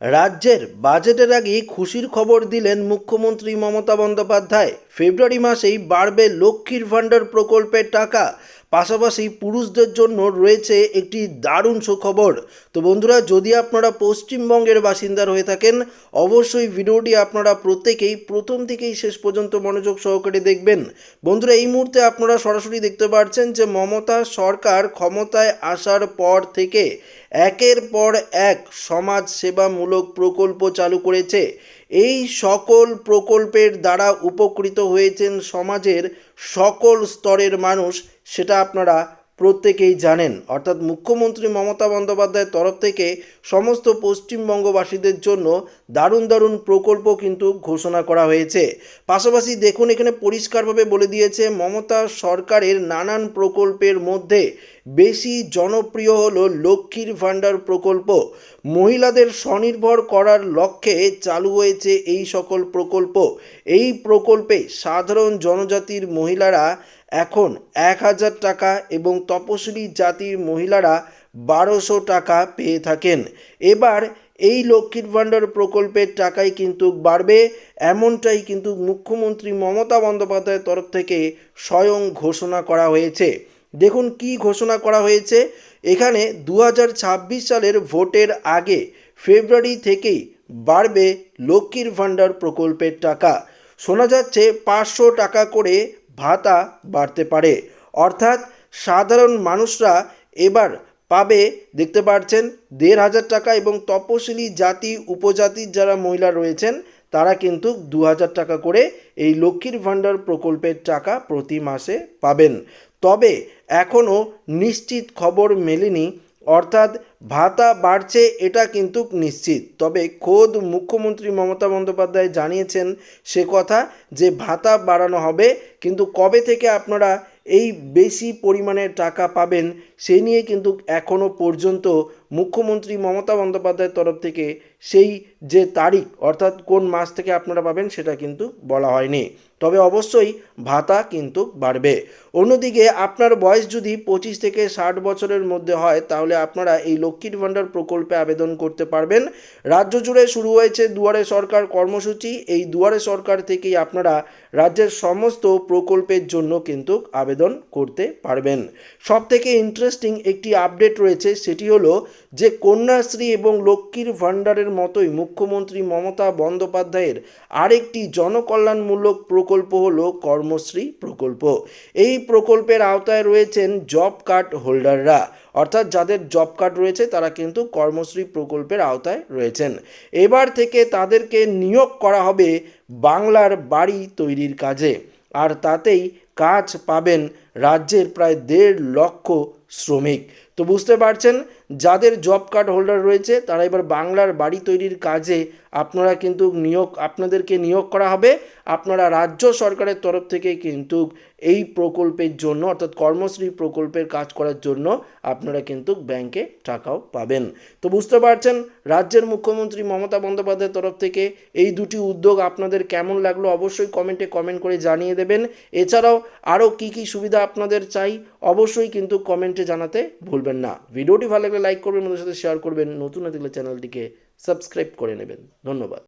রাজ্যের বাজেটের আগে খুশির খবর দিলেন মুখ্যমন্ত্রী মমতা বন্দ্যোপাধ্যায়। ফেব্রুয়ারি মাসেই বাড়বে লক্ষ্মীর ভাণ্ডার প্রকল্পের টাকা। পাশাপাশি পুরুষদের জন্য রয়েছে একটি দারুণ সুখবর। তো বন্ধুরা, যদি আপনারা পশ্চিমবঙ্গের বাসিন্দার হয়ে থাকেন, অবশ্যই ভিডিওটি আপনারা প্রত্যেকেই প্রথম থেকেই শেষ পর্যন্ত মনোযোগ সহকারে দেখবেন। বন্ধুরা, এই মুহূর্তে আপনারা সরাসরি দেখতে পাচ্ছেন যে মমতা সরকার ক্ষমতায় আসার পর থেকে একের পর এক সমাজ সেবামূলক প্রকল্প চালু করেছে। এই সকল প্রকল্পের দ্বারা উপকৃত হয়েছেন সমাজের সকল স্তরের মানুষ, সেটা আপনারা প্রত্যেকেই জানেন। অর্থাৎ মুখ্যমন্ত্রী মমতা বন্দ্যোপাধ্যায়ের তরফ থেকে সমস্ত পশ্চিমবঙ্গবাসীদের জন্য দারুণ দারুণ প্রকল্প কিন্তু ঘোষণা করা হয়েছে। পাশাপাশি দেখুন, এখানে পরিষ্কারভাবে বলে দিয়েছে, মমতা সরকারের নানান প্রকল্পের মধ্যে বেশি জনপ্রিয় হল লক্ষ্মীর ভাণ্ডার প্রকল্প। মহিলাদের স্বনির্ভর করার লক্ষ্যে চালু হয়েছে এই সকল প্রকল্প। এই প্রকল্পে সাধারণ জনজাতির মহিলারা এখন এক হাজার টাকা এবং তপশিলি জাতির মহিলারা বারোশো টাকা পেয়ে থাকেন। এবার এই লক্ষ্মীর ভাণ্ডার প্রকল্পের টাকাই কিন্তু বাড়বে, এমনটাই কিন্তু মুখ্যমন্ত্রী মমতা বন্দ্যোপাধ্যায়ের তরফ থেকে স্বয়ং ঘোষণা করা হয়েছে। দেখুন কি ঘোষণা করা হয়েছে। এখানে দু হাজার ছাব্বিশ সালের ভোটের আগে ফেব্রুয়ারি থেকেই বাড়বে লক্ষ্মীর ভাণ্ডার প্রকল্পের টাকা। শোনা যাচ্ছে পাঁচশো টাকা করে ভাতা বাড়তে পারে। অর্থাৎ সাধারণ মানুষরা এবার পাবে, দেখতে পাচ্ছেন দেড় হাজার টাকা এবং তপশিলি জাতি উপজাতির যারা মহিলা রয়েছেন, তারা কিন্তু দু হাজার টাকা করে এই লক্ষ্মীর ভাণ্ডার প্রকল্পের টাকা প্রতি মাসে পাবেন। তবে এখনও নিশ্চিত খবর মেলেনি, অর্থাৎ ভাতা বাড়ছে এটা কিন্তু নিশ্চিত। তবে খোদ মুখ্যমন্ত্রী মমতা বন্দ্যোপাধ্যায় জানিয়েছেন সে কথা যে ভাতা বাড়ানো হবে, কিন্তু কবে থেকে আপনারা এই বেশি পরিমাণের টাকা পাবেন সে নিয়ে কিন্তু এখনও পর্যন্ত মুখ্যমন্ত্রী মমতা বন্দ্যোপাধ্যায়ের তরফ থেকে সেই যে তারিখ, অর্থাৎ কোন মাস থেকে আপনারা পাবেন সেটা কিন্তু বলা হয়নি। তবে অবশ্যই ভাতা কিন্তু বাড়বে। অন্যদিকে আপনার বয়স যদি পঁচিশ থেকে ষাট বছরের মধ্যে হয়, তাহলে আপনারা এই লক্ষ্মীর ভাণ্ডার প্রকল্পে আবেদন করতে পারবেন। রাজ্য জুড়ে শুরু হয়েছে দুয়ারে সরকার কর্মসূচি। এই দুয়ারে সরকার থেকেই আপনারা রাজ্যের সমস্ত প্রকল্পের জন্য কিন্তু আবেদন করতে পারবেন। সব থেকে ইন্টারেস্টিং একটি আপডেট রয়েছে, সেটি হলো যে কন্যাশ্রী এবং লক্ষ্মীর ভাণ্ডারের মতোই মুখ্যমন্ত্রী মমতা বন্দ্যোপাধ্যায়ের আরেকটি জনকল্যাণমূলক প্রকল্প হলো কর্মশ্রী প্রকল্প। এই প্রকল্পের আওতায় রয়েছেন জব কার্ড হোল্ডাররা। অর্থাৎ যাদের জব কার্ড রয়েছে, তারা কিন্তু কর্মশ্রী প্রকল্পের আওতায় রয়েছেন। এবার থেকে তাদেরকে নিয়োগ করা হবে বাংলার বাড়ি তৈরির কাজে। আর তাতেই কাজ পাবেন রাজ্যের প্রায় দেড় লক্ষ শ্রমিক। তো বুঝতে পারছেন, যাদের জব কার্ড হোল্ডার রয়েছে, তারা এবার বাংলার বাড়ি তৈরির কাজে আপনারা কিন্তু নিয়োগ, আপনাদেরকে নিয়োগ করা হবে। আপনারা রাজ্য সরকারের তরফ থেকে কিন্তু এই প্রকল্পের জন্য, অর্থাৎ কর্মশ্রী প্রকল্পের কাজ করার জন্য আপনারা কিন্তু ব্যাংকে টাকাও পাবেন। তো বুঝতে পারছেন, রাজ্যের মুখ্যমন্ত্রী মমতা বন্দ্যোপাধ্যায়ের তরফ থেকে এই দুটি উদ্যোগ আপনাদের কেমন লাগল অবশ্যই কমেন্টে কমেন্ট করে জানিয়ে দেবেন। এছাড়াও আরও কী কী সুবিধা আপনাদের চাই, অবশ্যই কিন্তু কমেন্টে জানাতে ভুলবেন না। ভিডিওটি ভালো লাগলে লাইক করবেন ওদের সাথে শেয়ার করবেন। নতুন না দেখলে চ্যানেলটিকে সাবস্ক্রাইব করে নেবেন। ধন্যবাদ।